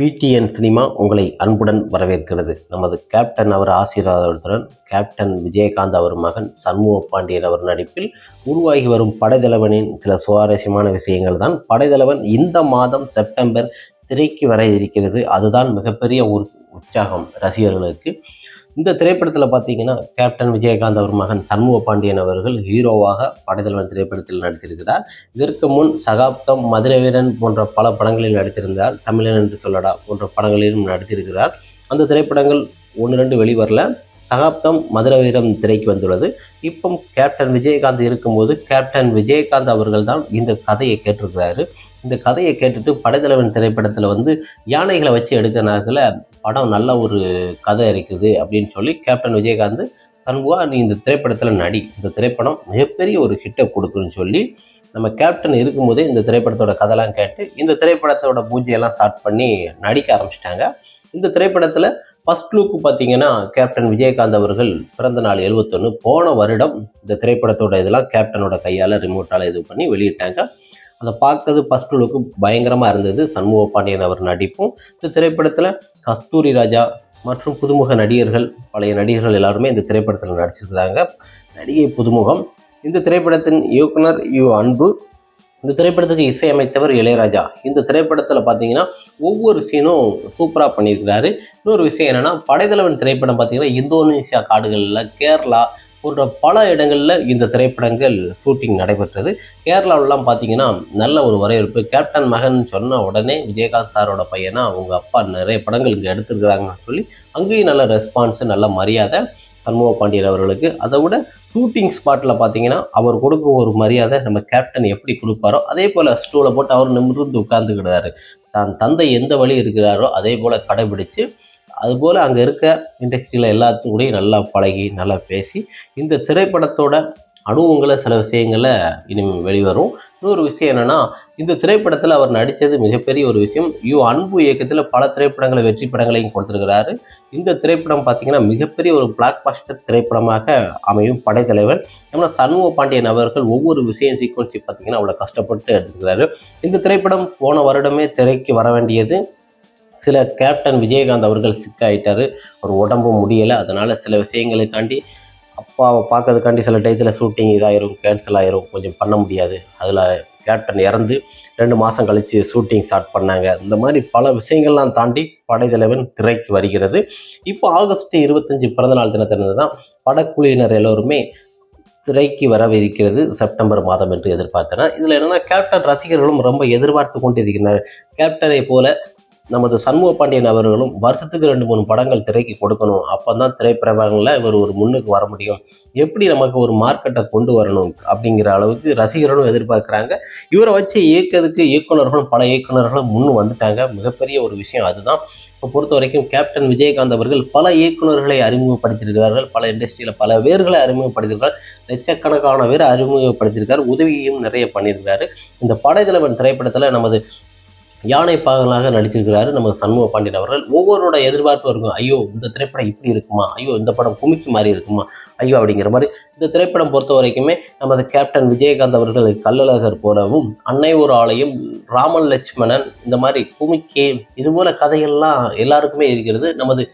PTN cinema உங்களை அன்புடன் வரவேற்கிறது. நமது கேப்டன் அவர் ஆசீர்வாதத்துடன் கேப்டன் விஜயகாந்த் அவர் மகன் சண்முக பாண்டியன் அவர் நடிப்பில் உருவாகி வரும் படைத்தலைவனின் சில சுவாரஸ்யமான விஷயங்கள் தான். படைத்தலைவன் இந்த மாதம் செப்டம்பர் திரைக்கு வர இருக்கிறது. அதுதான் மிகப்பெரிய ஒரு உற்சாகம் ரசிகர்களுக்கு. இந்த திரைப்படத்தில் பார்த்தீங்கன்னா கேப்டன் விஜயகாந்த் அவர் மகன் சண்முக பாண்டியன் அவர்கள் ஹீரோவாக படைத்தலைவன் திரைப்படத்தில் நடித்திருக்கிறார். இதற்கு முன் சகாப்தம் மதுரை வீரன் போன்ற பல படங்களில் நடித்திருந்தார். தமிழன் என்று சொல்லடா போன்ற படங்களிலும் நடித்திருக்கிறார். அந்த திரைப்படங்கள் ஒன்று ரெண்டு வெளிவரல. சகாப்தம் மதுரை வீரம் திரைக்கு வந்துள்ளது. இப்போ கேப்டன் விஜயகாந்த் இருக்கும்போது கேப்டன் விஜயகாந்த் அவர்கள் தான் இந்த கதையை கேட்டிருக்கிறாரு. இந்த கதையை கேட்டுட்டு படைத்தலைவன் திரைப்படத்தில் வந்து யானைகளை வச்சு எடுக்கிறனால படம் நல்ல ஒரு கதை இருக்குது அப்படின்னு சொல்லி கேப்டன் விஜயகாந்த் சண்முகா நீ இந்த திரைப்படத்தில் நடி. இந்த திரைப்படம் மிகப்பெரிய ஒரு ஹிட்டை கொடுக்குன்னு சொல்லி நம்ம கேப்டன் இருக்கும்போதே இந்த திரைப்படத்தோட கதைலாம் கேட்டு இந்த திரைப்படத்தோட பூஜையெல்லாம் ஸ்டார்ட் பண்ணி நடிக்க ஆரம்பிச்சிட்டாங்க. இந்த திரைப்படத்தில் ஃபஸ்ட் லுக்கு பார்த்தீங்கன்னா கேப்டன் விஜயகாந்த் அவர்கள் பிறந்த நாள் எழுபத்தொன்று போன வருடம் இந்த திரைப்படத்தோட இதெல்லாம் கேப்டனோட கையால் ரிமோட்டால் இது பண்ணி வெளியிட்டாங்க. அதை பார்க்கறது ஃபர்ஸ்ட் லுக்கு பயங்கரமாக இருந்தது. சண்முக பாண்டியன் அவர் நடிப்பும். இந்த திரைப்படத்தில் கஸ்தூரி ராஜா மற்றும் புதுமுக நடிகர்கள் பழைய நடிகர்கள் எல்லாருமே இந்த திரைப்படத்தில் நடிச்சிருக்கிறாங்க நடிகை புதுமுகம். இந்த திரைப்படத்தின் இயக்குனர் யு. அன்பு. இந்த திரைப்படத்துக்கு இசையமைத்தவர் இளையராஜா. இந்த திரைப்படத்தில் பார்த்தீங்கன்னா ஒவ்வொரு சீனும் சூப்பராக பண்ணியிருக்கிறாரு. இன்னொரு விஷயம் என்னென்னா படைத்தலைவன் திரைப்படம் பார்த்தீங்கன்னா இந்தோனேசியா காடுகளில் கேரளா போன்ற பல இடங்களில் இந்த திரைப்படங்கள் ஷூட்டிங் நடைபெற்றது. கேரளாவிலலாம் பார்த்தீங்கன்னா நல்ல ஒரு வரவேற்பு. கேப்டன் மகன் சொன்ன உடனே விஜயகாந்த் சாரோட பையனா அவங்க அப்பா நிறைய படங்கள் இங்கே எடுத்துருக்குறாங்கன்னு சொல்லி அங்கேயும் நல்ல ரெஸ்பான்ஸு நல்ல மரியாதை சண்முக பாண்டியன் அவர்களுக்கு. அதை விட ஷூட்டிங் ஸ்பாட்டில் பார்த்தீங்கன்னா அவர் கொடுக்கும் ஒரு மரியாதை நம்ம கேப்டன் எப்படி கொடுப்பாரோ அதே போல் ஸ்டூவில் போட்டு அவர் நிமிர்ந்து உட்கார்ந்துக்கிட்டாரு தான் தந்தை எந்த வழி இருக்கிறாரோ அதே போல் கடைபிடிச்சு அதுபோல் அங்கே இருக்க இண்டஸ்ட்ரியில் எல்லாத்துக்கும் கூடயும் நல்லா பழகி நல்லா பேசி இந்த திரைப்படத்தோட அனுபவங்களை சில விஷயங்களை இனிமேல் வெளிவரும். இன்னொரு விஷயம் என்னென்னா இந்த திரைப்படத்தில் அவர் நடித்தது மிகப்பெரிய ஒரு விஷயம். யு அன்பு இயக்கத்தில் பல திரைப்படங்களை வெற்றி படங்களையும் கொடுத்துருக்கிறாரு. இந்த திரைப்படம் பார்த்தீங்கன்னா மிகப்பெரிய ஒரு பிளாக் பாஸ்டர் திரைப்படமாக அமையும் படைத்தலைவன் நம்ம சண்முக பாண்டியன் அவர்கள் ஒவ்வொரு விஷயம் சீக்வன்ஸி பார்த்தீங்கன்னா அவ்வளோ கஷ்டப்பட்டு எடுத்துக்கிறாரு இந்த திரைப்படம் போன வருடமே திரைக்கு வர வேண்டியது சில கேப்டன் விஜயகாந்த் அவர்கள் சிக்காயிட்டார். ஒரு உடம்பு முடியலை. அதனால் சில விஷயங்களுக்காண்டி அப்பாவை பார்க்கறதுக்காண்டி சில டயத்தில் ஷூட்டிங் இதாயிரும் கேன்சல் ஆயிரும். கொஞ்சம் பண்ண முடியாது. அதில் கேப்டன் இறந்து ரெண்டு மாதம் கழித்து ஷூட்டிங் ஸ்டார்ட் பண்ணாங்க. இந்த மாதிரி பல விஷயங்கள்லாம் தாண்டி படைத்தலைவன் திரைக்கு வருகிறது. இப்போ ஆகஸ்ட் இருபத்தஞ்சி பிறந்தநாள் தினத்திலிருந்து தான் படக்குழுவினர் எல்லோருமே திரைக்கு வரவிருக்கிறது செப்டம்பர் மாதம் என்று எதிர்பார்த்தனர். இதில் என்னென்னா கேப்டன் ரசிகர்களும் ரொம்ப எதிர்பார்த்து கொண்டிருக்கின்றனர். கேப்டனை போல நமது சண்முக பாண்டியன் அவர்களும் வருஷத்துக்கு ரெண்டு மூணு படங்கள் திரைக்கு கொடுக்கணும். அப்போ தான் திரைப்பிரபலங்களில் இவர் ஒரு முன்னுக்கு வர முடியும். எப்படி நமக்கு ஒரு மார்க்கெட்டை கொண்டு வரணும் அப்படிங்கிற அளவுக்கு ரசிகர்களும் எதிர்பார்க்குறாங்க. இவரை வச்சு இயக்கிறதுக்கு இயக்குநர்களும் பல இயக்குநர்களும் முன்னு வந்துட்டாங்க. மிகப்பெரிய ஒரு விஷயம் அதுதான். இப்போ பொறுத்த வரைக்கும் கேப்டன் விஜயகாந்த் அவர்கள் பல இயக்குநர்களை அறிமுகப்படுத்தியிருக்கிறார்கள். பல இண்டஸ்ட்ரியில் பல பேர்களை அறிமுகப்படுத்தியிருக்கிறார். லட்சக்கணக்கான பேர் அறிமுகப்படுத்தியிருக்கார் உதவியும் நிறைய பண்ணியிருக்காரு இந்த படைத்தலைவன் திரைப்படத்தில் நமது யானை பாகலாக நடிச்சிருக்கிறாரு நம்ம சண்முக பாண்டியன் அவர்கள். ஒவ்வொருவரோட எதிர்பார்ப்பு இருக்கும். ஐயோ இந்த திரைப்படம் இப்படி இருக்குமா? ஐயோ இந்த படம் குமிக்கு மாதிரி இருக்குமா? ஐயோ அப்படிங்கிற மாதிரி இந்த திரைப்படம் பொறுத்த வரைக்குமே நமது கேப்டன் விஜயகாந்த் அவர்கள் கள்ளழகர் போலவும் அன்னை ஒரு ஆலயம் ராமன் லட்சுமணன் இந்த மாதிரி குமிக்கே இது போல கதைகள்லாம் எல்லாருக்குமே இருக்கிறது. நமது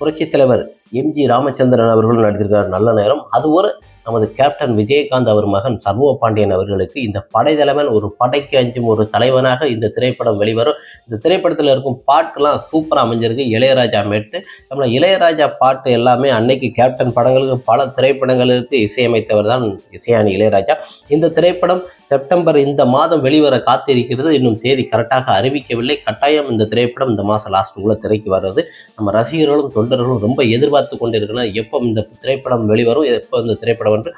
புரட்சித் தலைவர் எம்ஜி ராமச்சந்திரன் அவர்களும் நடித்திருக்கிறார். நல்ல நேரம். அது ஒரு நமது கேப்டன் விஜயகாந்த் அவர் மகன் சர்வோ பாண்டியன் அவர்களுக்கு இந்த படைத்தலைவன் ஒரு படைக்கு அஞ்சும் ஒரு தலைவனாக இந்த திரைப்படம் வெளிவரும். இந்த திரைப்படத்தில் இருக்கும் பாட்டுலாம் சூப்பராக அமைஞ்சிருக்கு. இளையராஜா மேட்டு. நம்ம இளையராஜா பாட்டு எல்லாமே அன்னைக்கு கேப்டன் படங்களுக்கு பல திரைப்படங்களுக்கு இசையமைத்தவர் தான் இசையானி இளையராஜா. இந்த திரைப்படம் செப்டம்பர் இந்த மாதம் வெளிவர காத்திருக்கிறது. இன்னும் தேதி கரெக்டாக அறிவிக்கவில்லை. கட்டாயம் இந்த திரைப்படம் இந்த மாதம் லாஸ்ட்டுக்குள்ளே திரைக்கு வர்றது. நம்ம ரசிகர்களும் தொண்டர்களும் ரொம்ப எதிர்பார்த்து கொண்டிருக்கணும் எப்போ இந்த திரைப்படம் வெளிவரும் எப்போ இந்த திரைப்படம் என்று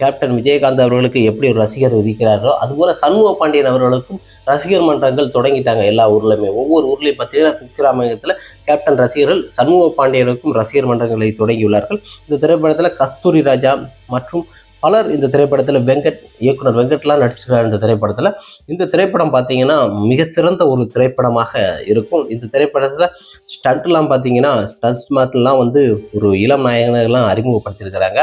கேப்டன் விஜயகாந்த் அவர்களுக்கு எப்படி ஒரு ரசிகர் இருக்கிறாரோ அதுபோல் சண்முக பாண்டியன் அவர்களுக்கும் ரசிகர் மன்றங்கள் தொடங்கிட்டாங்க எல்லா ஊர்லையுமே. ஒவ்வொரு ஊர்லேயும் பார்த்தீங்கன்னா குக்கிராமத்தில் கேப்டன் ரசிகர்கள் சண்முக பாண்டியனுக்கும் ரசிகர் மன்றங்களை தொடங்கியுள்ளார்கள். இந்த திரைப்படத்தில் கஸ்தூரி ராஜா மற்றும் பலர் இந்த திரைப்படத்தில் வெங்கட் இயக்குனர் வெங்கட்லாம் நடிச்சிருக்கார் இந்த திரைப்படத்தில். இந்த திரைப்படம் பார்த்தீங்கன்னா மிக சிறந்த ஒரு திரைப்படமாக இருக்கும். இந்த திரைப்படத்தில் ஸ்டண்ட்லாம் பார்த்தீங்கன்னா ஸ்டண்ட் மாட்டெல்லாம் வந்து ஒரு இளம் நாயகர்கள்லாம் அறிமுகப்படுத்தியிருக்கிறாங்க.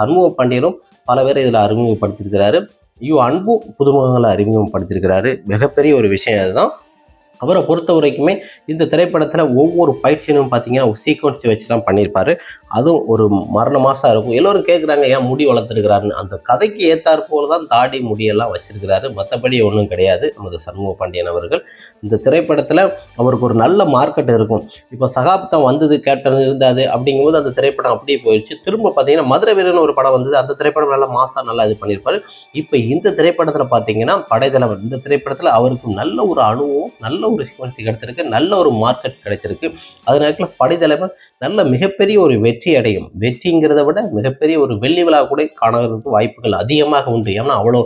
சண்முக பாண்டியனும் பல பேரை இதில் அறிமுகப்படுத்தியிருக்கிறாரு. யு அன்பு புதுமுகங்களை அறிமுகப்படுத்தியிருக்கிறாரு. மிகப்பெரிய ஒரு விஷயம் அதுதான். அவரை பொறுத்த வரைக்குமே இந்த திரைப்படத்தில் ஒவ்வொரு பயிற்சியினும் பார்த்தீங்கன்னா சீக்வன்ஸை வச்சு தான் பண்ணியிருப்பாரு. அதுவும் ஒரு மரண மாசம் இருக்கும். எல்லோரும் கேட்குறாங்க ஏன் முடி வளர்த்துருக்கிறாருன்னு? அந்த கதைக்கு ஏற்றாற்போல் தான் தாடி முடியெல்லாம் வச்சிருக்கிறாரு. மற்றபடி ஒன்றும் கிடையாது. நமது சண்முக பாண்டியன் அவர்கள் இந்த திரைப்படத்தில் அவருக்கு ஒரு நல்ல மார்க்கெட் இருக்கும். இப்போ சகாப்தம் வந்தது கேப்டன் இருந்தாது அப்படிங்கும்போது அந்த திரைப்படம் அப்படியே போயிடுச்சு திரும்ப பார்த்தீங்கன்னா மதுரை வீரன் ஒரு படம் வந்தது. அந்த திரைப்படம் நல்லா மாசா நல்லா இது பண்ணியிருப்பாரு. இப்போ இந்த திரைப்படத்தில் பார்த்தீங்கன்னா படைத்தலைவர் இந்த திரைப்படத்தில் அவருக்கு நல்ல ஒரு அணுவும் நல்ல ஒரு சீக்வன்சி கிடைச்சிருக்கு. நல்ல ஒரு மார்க்கெட் கிடைச்சிருக்கு. அதனால படைத்தலைவர் நல்ல மிகப்பெரிய ஒரு வெற்றி வெற்றி அடையும் வெற்றிங்கிறத விட மிகப்பெரிய ஒரு வெள்ளி விழா கூட காணறதுக்கு வாய்ப்புகள் அதிகமாக உண்டு. ஏன்னா அவ்வளோ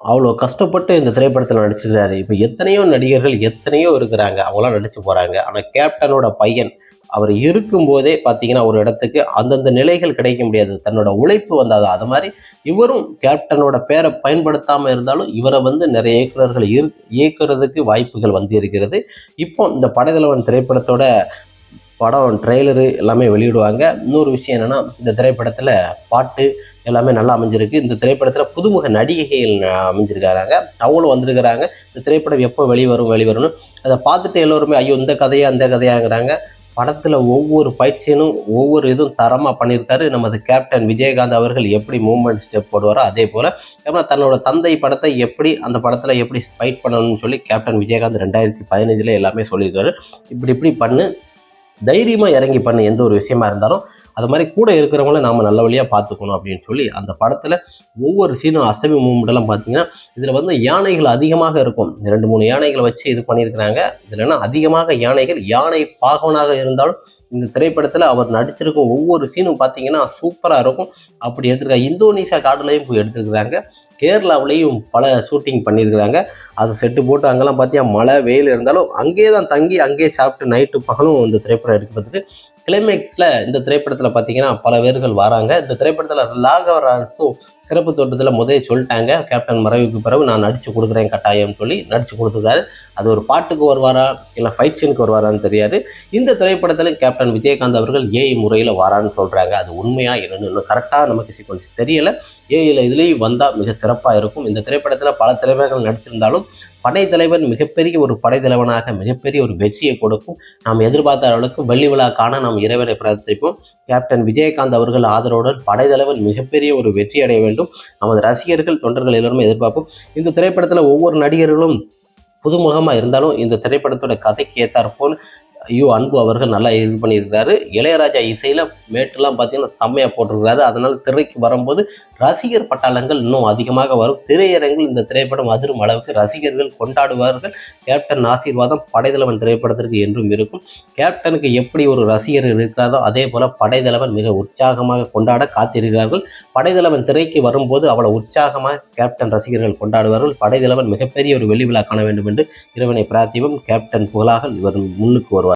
அவ்வளோ கஷ்டப்பட்டு இந்த திரைப்படத்தில் நடிச்சிருக்காரு இப்போ எத்தனையோ நடிகர்கள் எத்தனையோ இருக்கிறாங்க. அவங்களாம் நடிச்சு போகிறாங்க ஆனால் கேப்டனோட பையன் அவர் இருக்கும்போதே பார்த்தீங்கன்னா ஒரு இடத்துக்கு அந்தந்த நிலைகள் கிடைக்க முடியாது. தன்னோட உழைப்பு வந்தாது அது மாதிரி இவரும் கேப்டனோட பேரை பயன்படுத்தாமல் இருந்தாலும் இவரை வந்து நிறைய இயக்குநர்கள் இரு இயக்குறதுக்கு வாய்ப்புகள் வந்து இருக்கிறது. இப்போ இந்த படைதலைவன் திரைப்படத்தோட படம் ட்ரெய்லரு எல்லாமே வெளியிடுவாங்க. இன்னொரு விஷயம் என்னென்னா இந்த திரைப்படத்தில் பாட்டு எல்லாமே நல்லா அமைஞ்சிருக்கு. இந்த திரைப்படத்தில் புதுமுக நடிகைகள் அமைஞ்சிருக்காங்க. அவங்களும் வந்திருக்கிறாங்க. இந்த திரைப்படம் எப்போ வெளிவரும் வெளிவரும்னு அதை பார்த்துட்டு எல்லோருமே ஐயோ இந்த கதையா அந்த கதையாங்கிறாங்க. படத்தில் ஒவ்வொரு பயிற்சியனும் ஒவ்வொரு இதுவும் தரமாக பண்ணியிருக்காரு. நமது கேப்டன் விஜயகாந்த் அவர்கள் எப்படி மூவ்மெண்ட் ஸ்டெப் போடுவாரோ அதே போல் ஏன்னா தன்னோட தந்தை படத்தை எப்படி அந்த படத்தில் எப்படி ஃபைட் பண்ணணும்னு சொல்லி கேப்டன் விஜயகாந்த் ரெண்டாயிரத்தி பதினஞ்சில் எல்லாமே சொல்லியிருக்காரு. இப்படி இப்படி பண்ணு தைரியமாக இறங்கி பண்ண எந்த ஒரு விஷயமா இருந்தாலும் அது மாதிரி கூட இருக்கிறவங்கள நாம் நல்ல வழியாக பார்த்துக்கணும் அப்படின்னு சொல்லி அந்த படத்தில் ஒவ்வொரு சீனும் அசைவு மூமெண்ட்டெல்லாம் பார்த்தீங்கன்னா இதில் வந்து யானைகள் அதிகமாக இருக்கும். ரெண்டு மூணு யானைகளை வச்சு இது பண்ணியிருக்கிறாங்க. இதுலன்னா அதிகமாக யானைகள் யானை பாகவனாக இருந்தாலும் இந்த திரைப்படத்தில் அவர் நடிச்சிருக்கும் ஒவ்வொரு சீனும் பார்த்தீங்கன்னா சூப்பராக இருக்கும். அப்படி எடுத்திருக்காங்க இந்தோனேஷியா காடுலையும் போய் எடுத்துருக்குறாங்க. கேரளாவிலையும் பல ஷூட்டிங் பண்ணியிருக்கிறாங்க. அது செட்டு போட்டு அங்கெல்லாம் பார்த்தியா மழை வெயில் இருந்தாலும் அங்கேயே தான் தங்கி அங்கேயே சாப்பிட்டு நைட்டு பகலும் இந்த திரைப்படம் எடுக்கப்பட்டது. கிளைமேக்ஸில் இந்த திரைப்படத்தில் பார்த்தீங்கன்னா பல பேர்கள் வராங்க. இந்த திரைப்படத்தில் லாகவராசும் சிறப்பு தோட்டத்தில் முதலே சொல்லிட்டாங்க. கேப்டன் மறைவுக்கு பிறகு நான் நடித்து கொடுக்குறேன் கட்டாயம்னு சொல்லி நடித்து கொடுத்துருக்காரு. அது ஒரு பாட்டுக்கு வருவாரா? இல்லை ஃபைட் சீனுக்கு வருவாரான்னு தெரியாது. இந்த திரைப்படத்தில் கேப்டன் விஜயகாந்த் அவர்கள் ஏஐ முறையில் வரான்னு சொல்கிறாங்க அது உண்மையாக என்னன்னு இன்னும் கரெக்டாக நமக்கு சீக்வன்ஸ் தெரியலை. ஏஐயில் இதுலேயும் வந்தால் மிக சிறப்பாக இருக்கும். இந்த திரைப்படத்தில் பல திரைப்படங்கள் நடிச்சிருந்தாலும் படைத்தலைவன் மிகப்பெரிய ஒரு படைத்தலைவனாக மிகப்பெரிய ஒரு வெற்றியை கொடுக்கும். நாம் எதிர்பார்த்த அளவுக்கு வெள்ளி விழா காண நாம் இறைவனை பிரார்த்திப்போம். கேப்டன் விஜயகாந்த் அவர்கள் ஆதரவுடன் படைத்தலைவன் மிகப்பெரிய ஒரு வெற்றி அடைய வேண்டும். நமது ரசிகர்கள் தொண்டர்கள் எல்லோருமே எதிர்பார்ப்போம். இந்த திரைப்படத்தில் ஒவ்வொரு நடிகர்களும் புதுமுகமாக இருந்தாலும் இந்த திரைப்படத்தோட கதைக்கு ஏற்றாற்போல் ஐயோ அன்பு அவர்கள் நல்லா இது பண்ணியிருக்காரு இளையராஜா இசையில் மேட்டுலாம் பார்த்தீங்கன்னா செம்மையாக போட்டிருக்காரு அதனால் திரைக்கு வரும்போது ரசிகர் பட்டாளங்கள் இன்னும் அதிகமாக வரும். திரையரங்கில் இந்த திரைப்படம் அதிரும் அளவுக்கு ரசிகர்கள் கொண்டாடுவார்கள். கேப்டன் ஆசீர்வாதம் படைத்தலைவன் திரைப்படத்திற்கு என்றும் இருக்கும். கேப்டனுக்கு எப்படி ஒரு ரசிகர் இருக்கிறாரோ அதே போல் படைத்தலைவன் மிக உற்சாகமாக கொண்டாட காத்திருக்கிறார்கள். படைதலைவன் திரைக்கு வரும்போது அவ்வளோ உற்சாகமாக கேப்டன் ரசிகர்கள் கொண்டாடுவார்கள். படைத்தலைவன் மிகப்பெரிய ஒரு வெளிவிழா காண வேண்டும் என்று இறைவனை பிரார்த்திவும் கேப்டன் புகழாக இவர் முன்னுக்கு வருவார்.